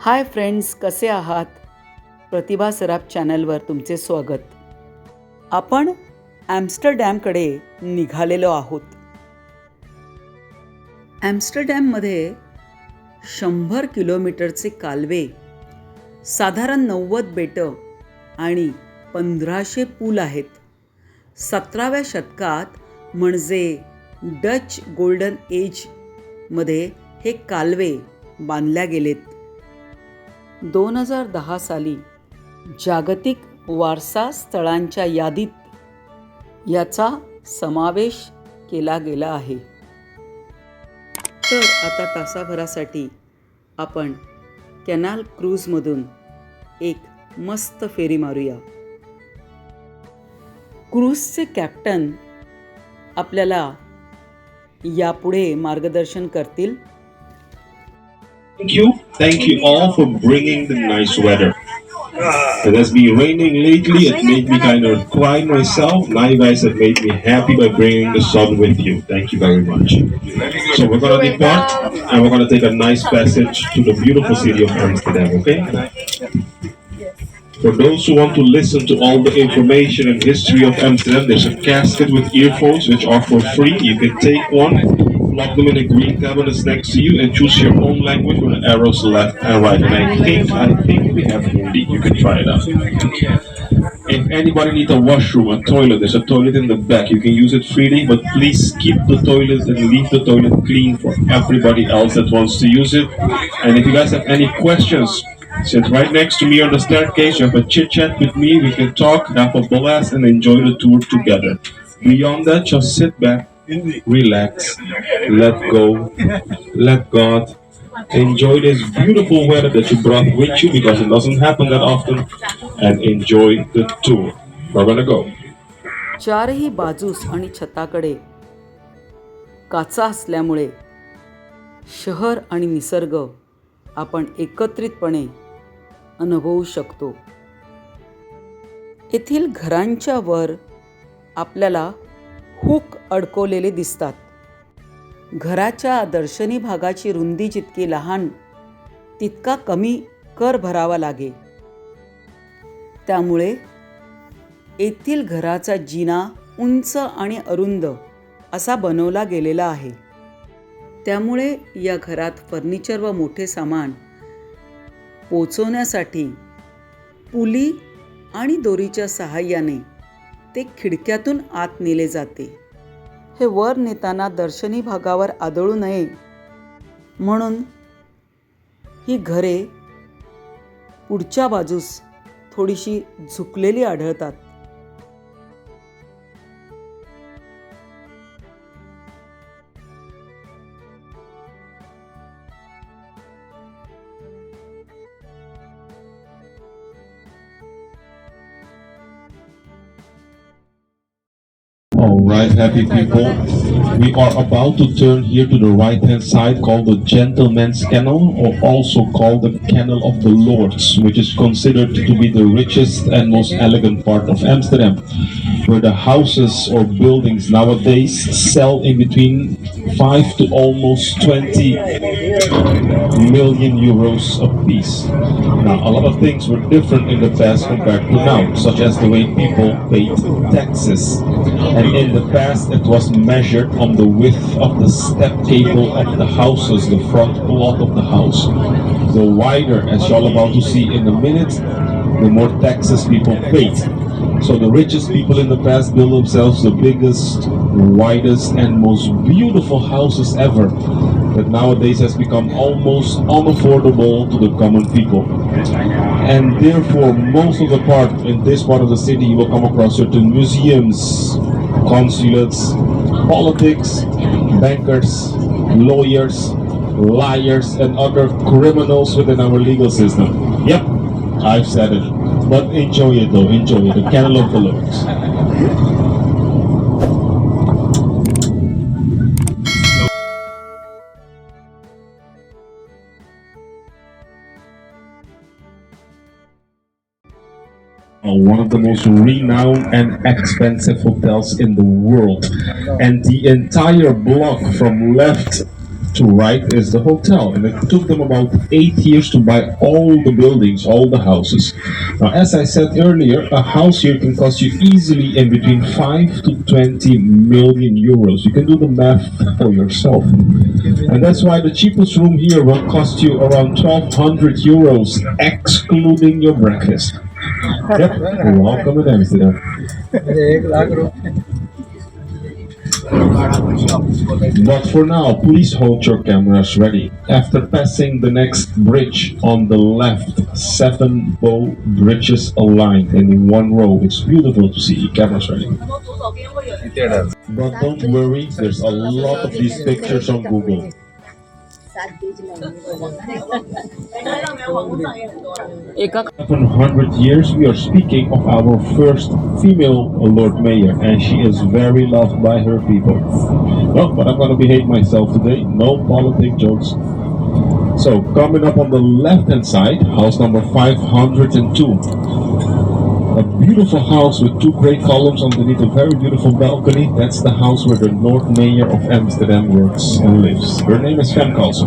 Hi friends कसे आहात? प्रतिभा सराफ चॅनलवर तुमचे स्वागत. आपण ॲम्स्टरडॅमकडे निघालेलो आहोत. ॲम्स्टरडॅममध्ये शंभर किलोमीटरचे कालवे साधारण नव्वद बेटं आणि पंधराशे पूल आहेत. सतराव्या शतकात म्हणजे डच गोल्डन एजमध्ये हे कालवे बांधल्या गेलेत. दोन हजार दहा साली जागतिक वारसा स्थळांच्या यादीत याचा समावेश केला गेला आहे. तर आता तासाभरासाठी आपण कॅनाल क्रूजमधून एक मस्त फेरी मारूया. क्रूजचे कॅप्टन आपल्याला यापुढे मार्गदर्शन करतील. Thank you. Thank you all for bringing the nice weather. It has been raining lately. It made me kind of cry myself. You guys have made me happy by bringing the sun with you. Thank you very much. So we're gonna depart and we're gonna take a nice passage to the beautiful city of Amsterdam. Okay. For those who want to listen to all the information and history of Amsterdam, there's a casket with earphones which are for free. You can take one, plug them in the green cabin cabinets next to you, and choose your own language with the arrows left and right. And I think I think we have Hindi. You can try it out. If anybody needs a washroom, a toilet, there's a toilet in the back. You can use it freely, but please keep the toilet and leave the toilet clean for everybody else that wants to use it. And if you guys have any questions, sit right next to me on the staircase. You have a chit chat with me. We can talk, have a blast, and enjoy the tour together. Beyond that, just sit back, relax, let go, let God. Enjoy this beautiful weather that you brought with you because it doesn't happen that often, and enjoy the tour. We're gonna go. चारही बाजूस आणि छताकडे काचा असल्यामुळे शहर आणि निसर्ग आपण एकत्रितपणे अनुभवू शकतो येथील घरांच्या वर आपल्याला हुक अडकवलेले दिसतात. घराच्या दर्शनी भागाची रुंदी जितकी लहान तितका कमी कर भरावा लागे. त्यामुळे येथील घराचा जिना उंच आणि अरुंद असा बनवला गेलेला आहे. त्यामुळे या घरात फर्निचर व मोठे सामान पोचवण्यासाठी पुली आणि दोरीच्या सहाय्याने ते खिडक्यातून आत नेले जाते. हे वर नेताना दर्शनी भागावर आदळू नये. म्हणून ही घरे पुढच्या बाजूस थोडीशी झुकलेली आढळतात. All right, happy people. We are about to turn here to the right hand side called the Gentleman's Canal, or also called the Canal of the Lords, which is considered to be the richest and most elegant part of Amsterdam, where the houses or buildings nowadays sell in between 5 to almost 20 million euros a piece. Now, a lot of things were different in the past compared to now, such as the way people paid taxes. And in the past, it was measured on the width of the step table of the houses, the front plot of the house. The wider, as you're about to see in a minute, the more taxes people paid. So the richest people in the past built themselves the biggest, widest, and most beautiful houses ever. That nowadays has become almost unaffordable to the common people. And therefore, most of the part in this part of the city, you will come across certain museums, consulates, politics, bankers, lawyers, liars, and other criminals within our legal system. Yep, I've said it. But enjoy it though, enjoy it. The Canal of the one of the most renowned and expensive hotels in the world. And the entire block from left to right is the hotel, and it took them about eight years to buy all the buildings, all the houses. Now, as I said earlier, a house here can cost you easily in between 5 to 20 million euros. You can do the math for yourself. And that's why the cheapest room here will cost you around 1200 euros, excluding your breakfast. But for now, please hold your cameras ready. After passing the next bridge on the left, seven bow bridges aligned and in one row. It's beautiful to see. Cameras ready. But don't worry, there's a lot of these pictures on Google. एका 700 years, we are speaking of our first female Lord Mayor, and she is very loved by her people. Well, but I'm gonna behave myself today. No politic jokes. So, coming up on the left hand side, house number 502 a beautiful house with two great columns underneath a very beautiful balcony. That's the house where the Lord Mayor of Amsterdam works and lives. Her name is Fem Carlson.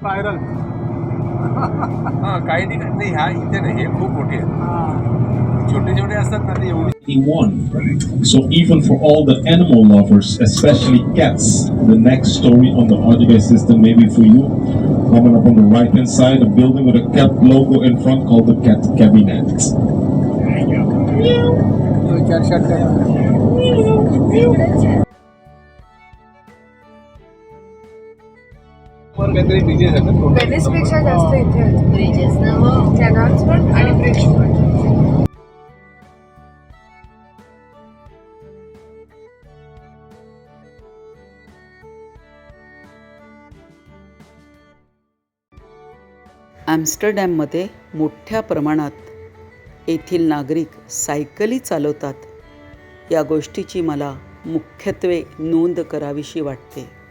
Spiral. हा काही ठिकाणी नाही, ह्या इथे नाही हे खूप मोठे आहेत छोटे छोटे असतात ना ते एवढी 81. So even for all the animal lovers, especially cats, the next story on the audio system may be for you. Coming up on the right hand side, a building with a cat logo in front called the Cat Cabinet. दो चार षटक पण काहीतरी business आहेत ना total. वेनिसपेक्षा जास्त इथे bridges कॅनॉल्स पण आणि ब्रिज पण. ॲम्स्टरडॅममध्ये मोठ्या प्रमाणात येथील नागरिक सायकली चालवतात. या गोष्टीची मला मुख्यत्वे नोंद करावीशी वाटते.